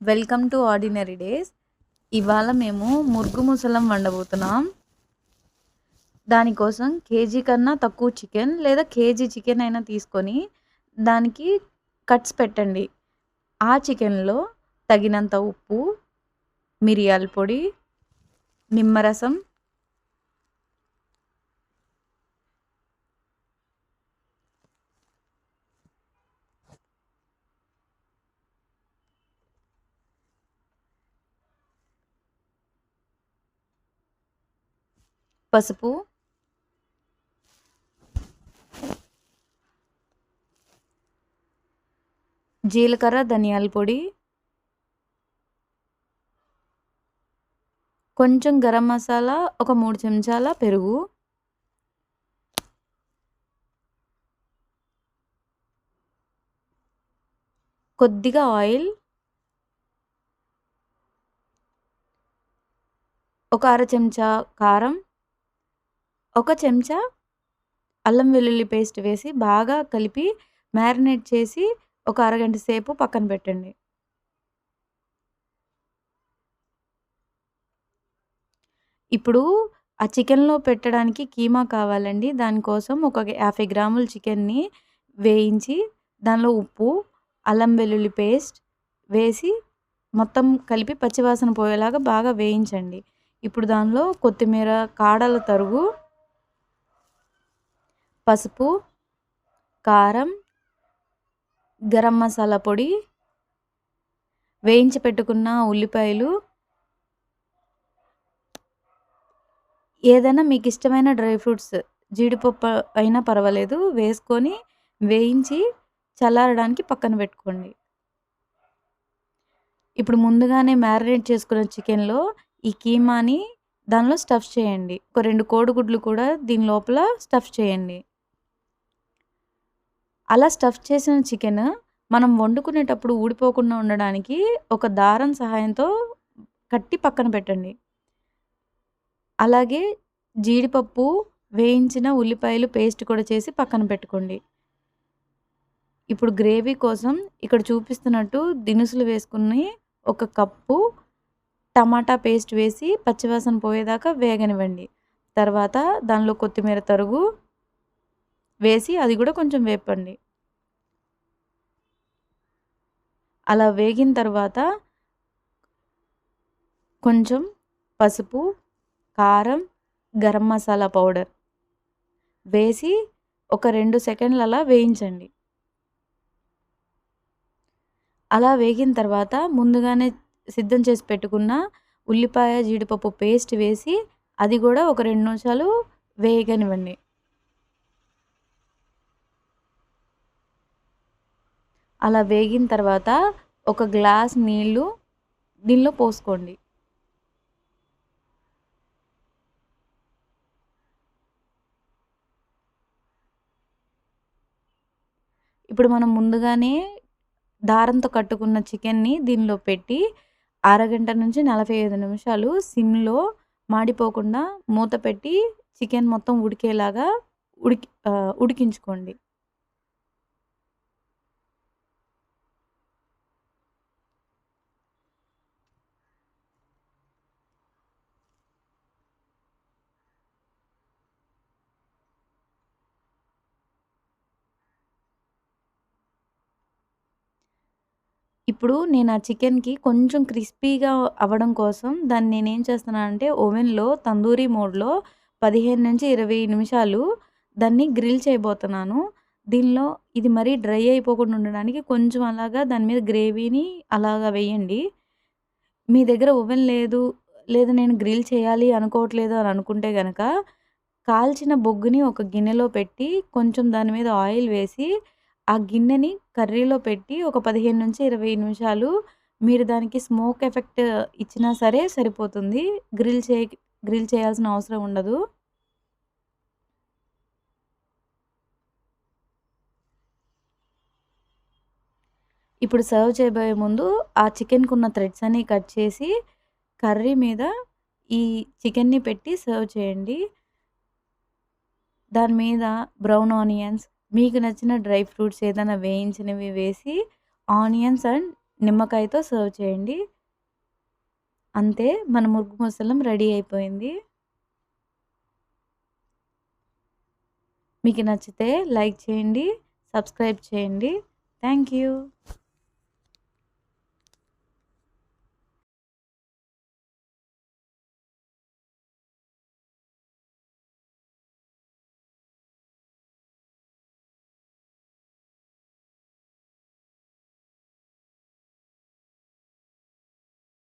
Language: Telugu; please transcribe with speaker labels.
Speaker 1: వెల్కమ్ టు ఆర్డినరీ డేస్ ఇవాళ మేము మురుగు ముసలం వండబోతున్నాం. దానికోసం కేజీ కన్నా తక్కువ చికెన్ లేదా కేజీ చికెన్ అయినా తీసుకొని దానికి కట్స్ పెట్టండి. ఆ చికెన్లో తగినంత ఉప్పు మిరియాల పొడి నిమ్మరసం పసుపు. జీలకర్ర ధనియాల పొడి. కొంచెం గరం మసాలా ఒక మూడు చెంచాల పెరుగు. కొద్దిగా ఆయిల్. ఒక అర చెంచా కారం. ఒక చెంచా అల్లం వెల్లుల్లి పేస్ట్ వేసి బాగా కలిపి మ్యారినేట్ చేసి ఒక అరగంట సేపు పక్కన పెట్టండి. ఇప్పుడు ఆ చికెన్లో పెట్టడానికి కీమా కావాలండి. దానికోసం ఒక యాభై గ్రాముల చికెన్ని వేయించి దానిలో ఉప్పు అల్లం వెల్లుల్లి పేస్ట్ వేసి మొత్తం కలిపి పచ్చివాసన పోయేలాగా బాగా వేయించండి. ఇప్పుడు దానిలో కొత్తిమీర కాడల తరుగు పసుపు కారం గరం మసాలా పొడి వేయించి పెట్టుకున్న ఉల్లిపాయలు. ఏదైనా మీకు ఇష్టమైన డ్రై ఫ్రూట్స్ జీడిపప్పు అయినా పర్వాలేదు వేసుకొని వేయించి చల్లారడానికి పక్కన పెట్టుకోండి. ఇప్పుడు ముందుగానే మ్యారినేట్ చేసుకున్న చికెన్లో ఈ కీమాని దానిలో స్టఫ్ చేయండి. ఒక రెండు కోడిగుడ్లు కూడా దీని లోపల స్టఫ్ చేయండి. అలా స్టఫ్ చేసిన చికెన్ మనం వండుకునేటప్పుడు ఊడిపోకుండా ఉండడానికి ఒక దారం సహాయంతో కట్టి పక్కన పెట్టండి. అలాగే జీడిపప్పు వేయించిన ఉల్లిపాయలు పేస్ట్ కూడా చేసి పక్కన పెట్టుకోండి. ఇప్పుడు గ్రేవీ కోసం ఇక్కడ చూపిస్తున్నట్టు దినుసులు వేసుకుని ఒక కప్పు టమాటా పేస్ట్ వేసి పచ్చివాసన పోయేదాకా వేగనివ్వండి. తర్వాత దానిలో కొత్తిమీర తరుగు వేసి అది కూడా కొంచెం వేపండి. అలా వేగిన తర్వాత కొంచెం పసుపు కారం గరం మసాలా పౌడర్ వేసి ఒక రెండు సెకండ్లు అలా వేయించండి. అలా వేగిన తర్వాత ముందుగానే సిద్ధం చేసి పెట్టుకున్న ఉల్లిపాయ జీడిపప్పు పేస్ట్ వేసి అది కూడా ఒక రెండు నిమిషాలు వేయగనివ్వండి అలా వేగిన తర్వాత ఒక గ్లాస్ నీళ్ళు దీనిలో పోసుకోండి. ఇప్పుడు మనం ముందుగానే దారంతో కట్టుకున్న చికెన్ని దీనిలో పెట్టి అరగంట నుంచి నలభై ఐదు నిమిషాలు సిమ్లో మాడిపోకుండా మూత పెట్టి చికెన్ మొత్తం ఉడికేలాగా ఉడికి ఉడికించుకోండి. ఇప్పుడు నేను ఆ చికెన్‌కి కొంచెం క్రిస్పీగా అవ్వడం కోసం దాన్ని నేను ఏం చేస్తున్నానంటే ఓవెన్‌లో తందూరి మోడ్‌లో 15-20 నిమిషాలు దాన్ని గ్రిల్ చేయబోతున్నాను. దీనిలో ఇది మరీ డ్రై అయిపోకుండా ఉండడానికి కొంచెం అలాగా దాని మీద గ్రేవీని అలాగా వేయండి. మీ దగ్గర ఓవెన్ లేదు, లేదా నేను గ్రిల్ చేయాలి అనుకోవట్లేదు అని అనుకుంటే కనుక కాల్చిన బొగ్గుని ఒక గిన్నెలో పెట్టి కొంచెం దాని మీద ఆయిల్ వేసి ఆ గిన్నెని కర్రీలో పెట్టి ఒక 15-20 నిమిషాలు మీరు దానికి స్మోక్ ఎఫెక్ట్ ఇచ్చినా సరే సరిపోతుంది. గ్రిల్ చే గ్రిల్ చేయాల్సిన అవసరం ఉండదు. ఇప్పుడు సర్వ్ చేయబోయే ముందు ఆ చికెన్‌కున్న థ్రెడ్స్ అన్నీ కట్ చేసి కర్రీ మీద ఈ చికెన్‌ని పెట్టి సర్వ్ చేయండి. దాని మీద బ్రౌన్ ఆనియన్స్ మీకు నచ్చిన డ్రై ఫ్రూట్స్ ఏదైనా వేయించినవి వేసి ఆనియన్స్ అండ్ నిమ్మకాయతో సర్వ్ చేయండి. అంతే మన మురుగు ముసలం రెడీ అయిపోయింది. మీకు నచ్చితే లైక్ చేయండి సబ్స్క్రైబ్ చేయండి. Thank you.